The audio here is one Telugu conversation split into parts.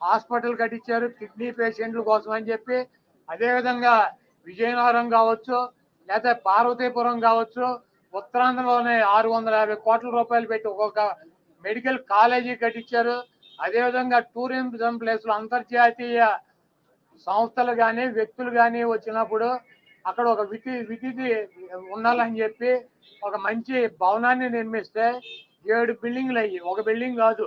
హాస్పిటల్ కట్టించారు కిడ్నీ పేషెంట్ల కోసం అని చెప్పి. అదేవిధంగా విజయనగరం కావచ్చు లేదా పార్వతీపురం కావచ్చు ఉత్తరాంధ్రలోనే ఆరు వందల యాభై కోట్ల రూపాయలు పెట్టి ఒక్కొక్క మెడికల్ కాలేజీ కట్టించారు. అదేవిధంగా టూరిజం ప్లేస్లో అంతర్జాతీయ సంస్థలు కానీ వ్యక్తులు కానీ వచ్చినప్పుడు అక్కడ ఒక విధి విధి ఉండాలని చెప్పి ఒక మంచి భవనాన్ని నిర్మిస్తే ఏడు బిల్డింగ్లు అయ్యి ఒక బిల్డింగ్ కాదు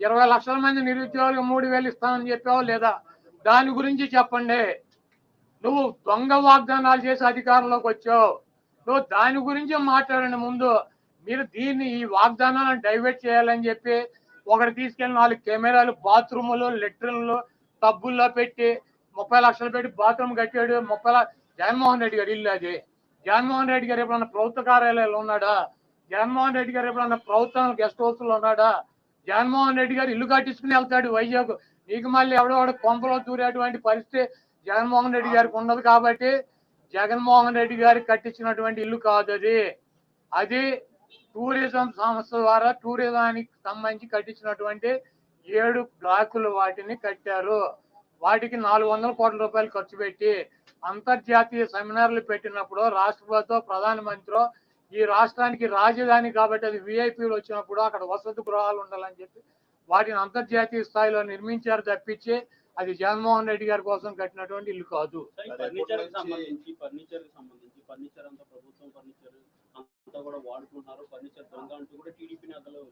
ఇరవై లక్షల మంది నిరుద్యోగులకు మూడు వేలు ఇస్తానని చెప్పావా లేదా? దాని గురించి చెప్పండి. నువ్వు దొంగ వాగ్దానాలు చేసి అధికారంలోకి వచ్చావు. నువ్వు దాని గురించి మాట్లాడండి ముందు. మీరు దీన్ని ఈ వాగ్దానాలను డైవర్ట్ చేయాలని చెప్పి ఒకటి తీసుకెళ్ళి నాలుగు కెమెరాలు బాత్రూములు లెట్రిన్లు టబ్బుల్లో పెట్టి ముప్పై లక్షలు పెట్టి బాత్రూమ్ కట్టాడు. ముప్పై జగన్మోహన్ రెడ్డి గారు ఇల్లు అది. జగన్మోహన్ రెడ్డి గారు ఎప్పుడన్నా ప్రభుత్వ కార్యాలయాలు ఉన్నాడా? జగన్మోహన్ రెడ్డి గారు ఎప్పుడన్నా ప్రభుత్వం గెస్ట్ హౌస్లో ఉన్నాడా? జగన్మోహన్ రెడ్డి గారు ఇల్లు కట్టించుకుని వెళ్తాడు వైజాగ్. నీకు మళ్ళీ ఎవడో వాడు కొంపలో దూరేటువంటి పరిస్థితి జగన్మోహన్ రెడ్డి గారికి ఉండదు కాబట్టి జగన్మోహన్ రెడ్డి గారు కట్టించినటువంటి ఇల్లు కాదు అది. అది టూరిజం సంస్థ ద్వారా టూరిజానికి సంబంధించి కట్టించినటువంటి ఏడు బ్లాకులు వాటిని కట్టారు. వాటికి నాలుగు వందల కోట్ల రూపాయలు ఖర్చు పెట్టి అంతర్జాతీయ సెమినార్లు పెట్టినప్పుడు రాష్ట్రపతితో ప్రధానమంత్రి ఈ రాష్ట్రానికి రాజధాని కాబట్టి అది విఐపీలు వచ్చినప్పుడు అక్కడ వసతి గృహాలు ఉండాలని చెప్పి వాటిని అంతర్జాతీయ స్థాయిలో నిర్మించారు తప్పించి అది జగన్మోహన్ రెడ్డి గారి కోసం కట్టినటువంటి ఇల్లు కాదు. ఫర్నిచర్ సంబంధించి ఫర్నిచర్ సంబంధించి ఫర్నిచర్ అంతా ప్రభుత్వం ఫర్నిచర్ అంతా కూడా వాడుకుంటున్నారు. ఫర్నిచర్ దొంగ అంటూ కూడా టీడీపీ నేతలు